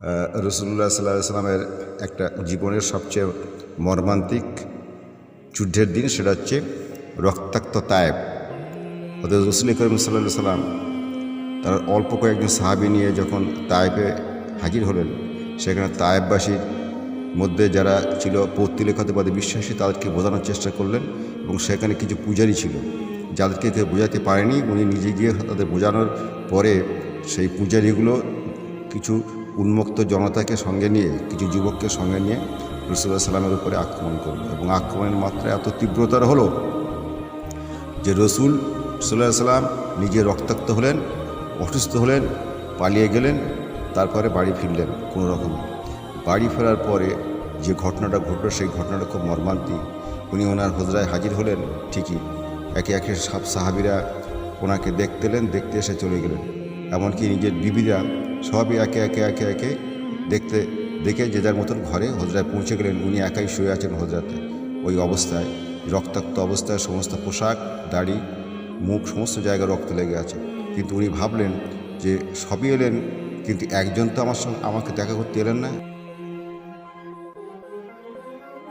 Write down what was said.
রসুল্লাহ সাল্লাহ সাল্লামের একটা জীবনের সবচেয়ে মর্মান্তিক যুদ্ধের দিন সেটা হচ্ছে রক্তাক্ত তায়েব। অর্থাৎ রসুল করিম সাল্লাহ সাল্লাম তার অল্প কয়েকজন সাহাবি নিয়ে যখন তায়েবে হাজির হলেন, সেখানে তায়েববাসীর মধ্যে যারা ছিল পৌত্তিলেখাতবাদী বিশ্বাসী, তাদেরকে বোঝানোর চেষ্টা করলেন এবং সেখানে কিছু পূজারী ছিল যাদেরকে কেউ বোঝাতে পারেনি। উনি নিজে গিয়ে তাদের বোঝানোর পরে সেই পূজারীগুলো কিছু উন্মুক্ত জনতাকে সঙ্গে নিয়ে, কিছু যুবককে সঙ্গে নিয়ে রসুল্লাহ সাল্লামের উপরে আক্রমণ করল এবং আক্রমণের মাত্রা এত তীব্রতর হলো যে রসুল সাল্লাহ সাল্লাম নিজে রক্তাক্ত হলেন, অসুস্থ হলেন, পালিয়ে গেলেন, তারপরে বাড়ি ফিরলেন কোনো রকম। বাড়ি ফেরার পরে যে ঘটনাটা ঘটলো সেই ঘটনাটা খুব মর্মান্তিক। উনি ওনার হজরায় হাজির হলেন ঠিকই। একে একে সব সাহাবিরা ওনাকে দেখতে এলেন, দেখতে এসে চলে গেলেন। এমনকি নিজের বিবিরা সবই একে একে একে একে দেখতে, দেখে যে যার মতন ঘরে হজরায় পৌঁছে গেলেন, উনি একাই শুয়ে আছেন হজরাতে। ওই অবস্থায়, রক্তাক্ত অবস্থায় সমস্ত পোশাক, দাড়ি, মুখ, সমস্ত জায়গায় রক্ত লেগে আছে। কিন্তু উনি ভাবলেন যে সবই এলেন, কিন্তু একজন তো আমার সঙ্গে, আমাকে দেখা করতে এলেন না।